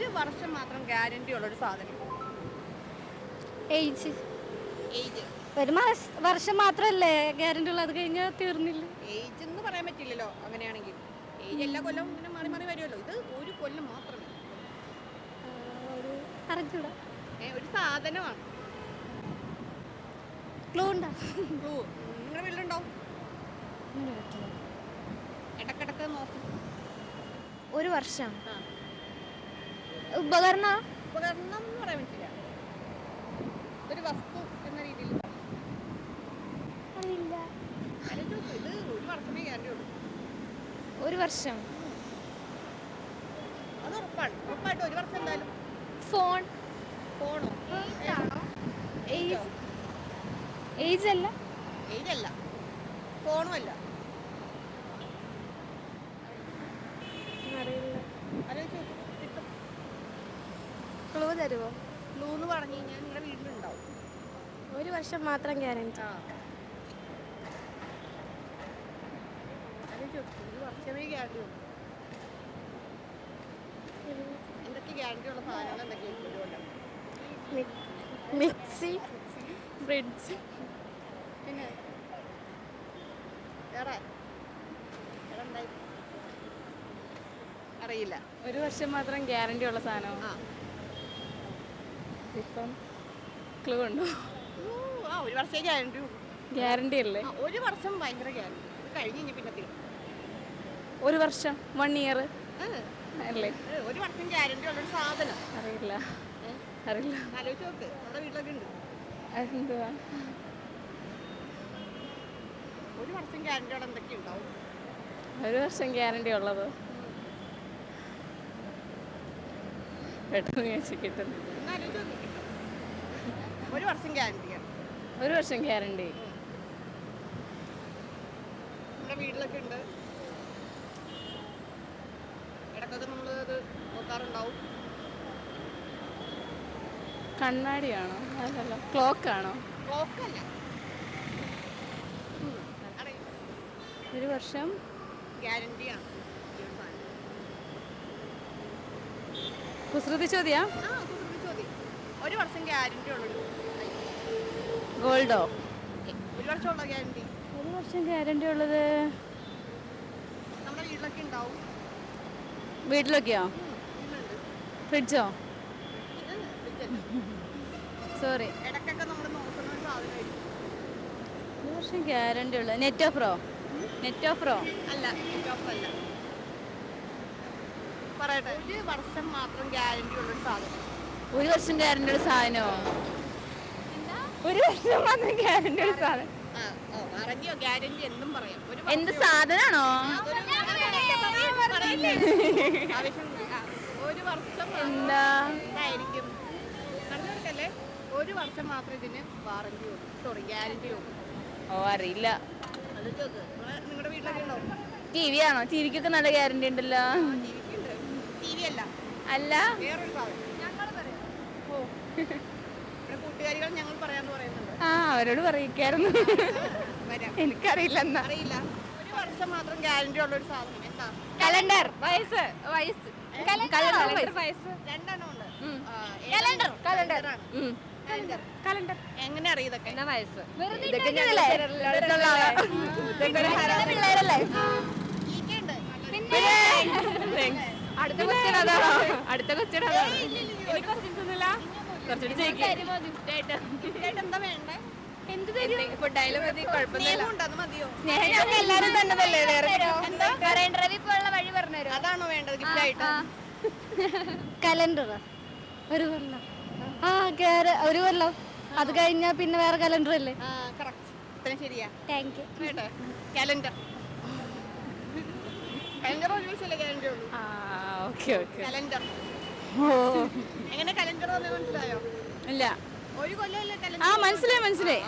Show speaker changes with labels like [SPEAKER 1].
[SPEAKER 1] ഒരു വർഷം മാത്രം ഗ്യാരണ്ടി ഉള്ള ഒരു സാധനം.
[SPEAKER 2] ഏജ്
[SPEAKER 1] ഏജ്
[SPEAKER 2] ഒരു മാസ വർഷം മാത്രമല്ലേ ഗ്യാരണ്ടി ഉള്ളത് കഴിഞ്ഞാൽ തീർന്നില്ല.
[SPEAKER 1] ഏജ് എന്ന് പറയാൻ പറ്റില്ലല്ലോ അങ്ങനെയാണെങ്കിൽ. ഏജ് എല്ലാ കൊല്ലവും ഇങ്ങനെ മാറി മാറി വരുമല്ലോ. ഇത് ഒരു കൊല്ലം മാത്രമേ
[SPEAKER 2] ഒരു അറിഞ്ഞൂടാ.
[SPEAKER 1] ഏ, ഒരു സാധനമാണ്.
[SPEAKER 2] ക്ലൂ ഉണ്ടോ?
[SPEAKER 1] ക്ലൂ നിങ്ങളുടെ വീട്ടിലുണ്ടോ? ഇടക്കിടക്ക് നോക്കും.
[SPEAKER 2] ഒരു വർഷം. ഉപകരണ
[SPEAKER 1] ഉപകരണം എന്ന് പറയാൻ പറ്റില്ല. ഒരു വസ്തു എന്ന രീതിയിൽ
[SPEAKER 2] അറിയില്ല.
[SPEAKER 1] ഇത് ഒരു വർഷമേ ഗ്യാരണ്ടി ഉള്ളൂ.
[SPEAKER 2] ഒരു വർഷം.
[SPEAKER 1] അത് ഉറപ്പാണ്. ഉറപ്പായിട്ട് ഒരു വർഷം എന്തായാലും.
[SPEAKER 2] ഫോൺ.
[SPEAKER 1] ഫോണോ?
[SPEAKER 2] ഏജ്? ഏജ്? അല്ല
[SPEAKER 1] ഏജ് അല്ല ഫോണും അല്ല.
[SPEAKER 2] അറിയില്ല.
[SPEAKER 1] ആലോചിച്ച് നോക്ക്,
[SPEAKER 2] ക്ലൂ തരുമോ
[SPEAKER 1] ക്ലൂ എന്ന് പറഞ്ഞു കഴിഞ്ഞാൽ നിങ്ങളുടെ വീട്ടിലുണ്ടാവും.
[SPEAKER 2] ഒരു വർഷം മാത്രം ഗ്യാരണ്ടി
[SPEAKER 1] ആ. ആലോചിച്ച് നോക്ക്, ഒരു വർഷമേ ഗ്യാരണ്ടി ഉള്ളൂ. എന്തൊക്കെ ഗ്യാരണ്ടി ഉള്ള സാധനങ്ങൾ എന്തൊക്കെയാണ്
[SPEAKER 2] മിക്സി ഫ്രിഡ്ജ്.
[SPEAKER 1] പിന്നെ അറിയില്ല.
[SPEAKER 3] ഒരു വർഷം മാത്രം ഗ്യാരണ്ടി ഉള്ള സാധനമാണ്
[SPEAKER 1] ആ.
[SPEAKER 3] ഇപ്പം ക്ലൂ ഉണ്ടോ
[SPEAKER 1] ആ ഒരു വർഷമേ ഗ്യാരണ്ടി
[SPEAKER 3] ഗ്യാരണ്ടി അല്ലേ?
[SPEAKER 1] ഒരു വർഷം ഭയങ്കര ഗ്യാരണ്ടി കഴിഞ്ഞ് കഴിഞ്ഞാൽ പിന്നെ തീരും.
[SPEAKER 3] ഒരു വർഷം വൺ ഇയർ അല്ലേ?
[SPEAKER 1] ഒരു വർഷം ഗ്യാരണ്ടി ഉള്ള സാധനം.
[SPEAKER 3] അറിയില്ല. അറിയില്ല.
[SPEAKER 1] ആലോചിച്ച് നോക്ക്. നമ്മുടെ വീട്ടിലൊക്കെ ഉണ്ട്.
[SPEAKER 3] എന്തുവാ
[SPEAKER 1] ഒരു വർഷം ഗ്യാരണ്ടി ഉള്ള എന്തൊക്കെ ഉണ്ടാവും?
[SPEAKER 3] ഒരു വർഷം ഗ്യാരണ്ടി ഉള്ളത്. പെട്ടെന്ന് ചോദിച്ചു കിട്ടുന്നു.
[SPEAKER 1] ഒന്ന് ആലോചിച്ച് നോക്ക് കിട്ടും. ഒരു വർഷം ഗ്യാരണ്ടി
[SPEAKER 3] ഒരു വർഷം ഗ്യാരണ്ടി.
[SPEAKER 1] നമ്മുടെ വീട്ടിലൊക്കെ ഉണ്ട്. ഇടയ്ക്കൊക്കെ നമ്മൾ അത് നോക്കാറുണ്ടാവും.
[SPEAKER 3] കണ്ണാടിയാണോ? അതല്ല ക്ലോക്കാണോ?
[SPEAKER 1] ക്ലോക്ക് അല്ല
[SPEAKER 3] ഒരു വർഷം
[SPEAKER 1] ഗ്യാരണ്ടിയാണ് ഈ ഒരു സാധനം.
[SPEAKER 3] കുസൃതി ചോദ്യാ?
[SPEAKER 1] ഒരു വർഷം ഗ്യാരണ്ടി ഉള്ളൂ.
[SPEAKER 3] ഗോൾഡോ?
[SPEAKER 1] ഒരു വർഷമുള്ള ഗ്യാരണ്ടി
[SPEAKER 3] ഒരു വർഷം ഗ്യാരണ്ടി ഉള്ളത്?
[SPEAKER 1] നമ്മുടെ വീട്ടിലൊക്കെ ഉണ്ടാവും.
[SPEAKER 3] വീട്ടിലൊക്കെയോ? ഫ്രിഡ്ജോ? സോറി.
[SPEAKER 1] ഇടയ്ക്കൊക്കെ നമ്മൾ നോക്കുന്ന സാധനമായിരിക്കും.
[SPEAKER 3] ഒരു വർഷം ഗ്യാരണ്ടി ഉള്ളത്. നെറ്റ് ഓഫറോ? നെറ്റ് ഓഫറോ?
[SPEAKER 1] അല്ല അല്ല പറയട്ടെ. ഒരു വർഷം മാത്രം ഗ്യാരണ്ടി ഉള്ളൊരു സാധനം.
[SPEAKER 3] ഒരു വർഷം ഗ്യാരണ്ടി ഉള്ള സാധനമോ ഒരു വർഷം മാത്രം ഗ്യാരണ്ടി ഉള്ള സാധനം.
[SPEAKER 1] ആ, ഓ, വാറന്റിയോ ഗ്യാരണ്ടി എന്നും പറയാം. ഒരു
[SPEAKER 3] എന്ത്
[SPEAKER 1] സാധനാണോ. ഒരു വർഷം
[SPEAKER 3] എന്താ?
[SPEAKER 1] ആയിരിക്കും ഒരു വർഷം മാത്രം ഇതിന് വാറന്റി ഉള്ളൂ സോറി ഗ്യാരണ്ടി ഉള്ളൂ
[SPEAKER 3] ഓ അറിയില്ല.
[SPEAKER 1] അത് നിങ്ങളുടെ വീട്ടിലൊക്കെ ഉണ്ടോ?
[SPEAKER 3] ടി വി ആണോ? ടി വിക്കൊക്കെ നല്ല ഗ്യാരണ്ടി ഉണ്ടല്ലോ.
[SPEAKER 1] ടി വി അല്ല.
[SPEAKER 3] അല്ല?
[SPEAKER 1] വേറൊരു സാധനം. ഞങ്ങൾ പറയാം. ഓ. ഇവിടെ കൂട്ടുകാരികൾ ഞങ്ങൾ പറയാന്ന് പറയുന്നുണ്ട്.
[SPEAKER 3] ആ അവരോട് പറയിക്കായിരുന്നു.
[SPEAKER 1] വരാം.
[SPEAKER 3] എനിക്കറിയില്ല എന്നാ.
[SPEAKER 1] അറിയില്ല. ഒരു വർഷം മാത്രം ഗ്യാരണ്ടി ഉള്ള ഒരു സാധനം. എന്താ?
[SPEAKER 3] കലണ്ടർ. വയസ്സ്. വയസ്സ്. കലണ്ടർ വയസ്സ്.
[SPEAKER 1] രണ്ടെണ്ണം ഉണ്ട്. കലണ്ടർ.
[SPEAKER 3] കലണ്ടർ?
[SPEAKER 1] കലണ്ടർ.
[SPEAKER 3] കലണ്ടർ.
[SPEAKER 1] എങ്ങനെ അറിയതൊക്കെ
[SPEAKER 3] വയസ്സ്?
[SPEAKER 2] ഇതൊക്കെ. പിള്ളേരല്ലേ?
[SPEAKER 1] ഈക്കയുണ്ട്.
[SPEAKER 3] അടുത്ത ക്വസ്റ്റ്യൻ അതാണ്? അടുത്ത ക്വസ്റ്റ്യൻ അതാണ്? എനിക്ക് ക്വസ്റ്റ്യൻസ് ഒന്നുമില്ല. കുറച്ചുകൂടി ചോദിക്കാം
[SPEAKER 1] അതാണോ വേണ്ടത്
[SPEAKER 2] കലണ്ടർ. ഒരു കൊല്ലം. ആ കേര ഒരു കൊല്ലം. അത് കഴിഞ്ഞാൽ പിന്നെ വേറെ കലണ്ടർ അല്ലേ?
[SPEAKER 1] ശരിയാ.
[SPEAKER 2] Thank you
[SPEAKER 1] calendar. ഉള്ളൂ?
[SPEAKER 3] Okay okay.
[SPEAKER 1] കലണ്ടർ.
[SPEAKER 3] ഓ.
[SPEAKER 1] എങ്ങനെ കലണ്ടർ മനസ്സിലായോ?
[SPEAKER 3] ഇല്ല.
[SPEAKER 1] ഒരു കൊല്ലമല്ലേ
[SPEAKER 3] ആ മനസ്സിലായി മനസ്സിലായി.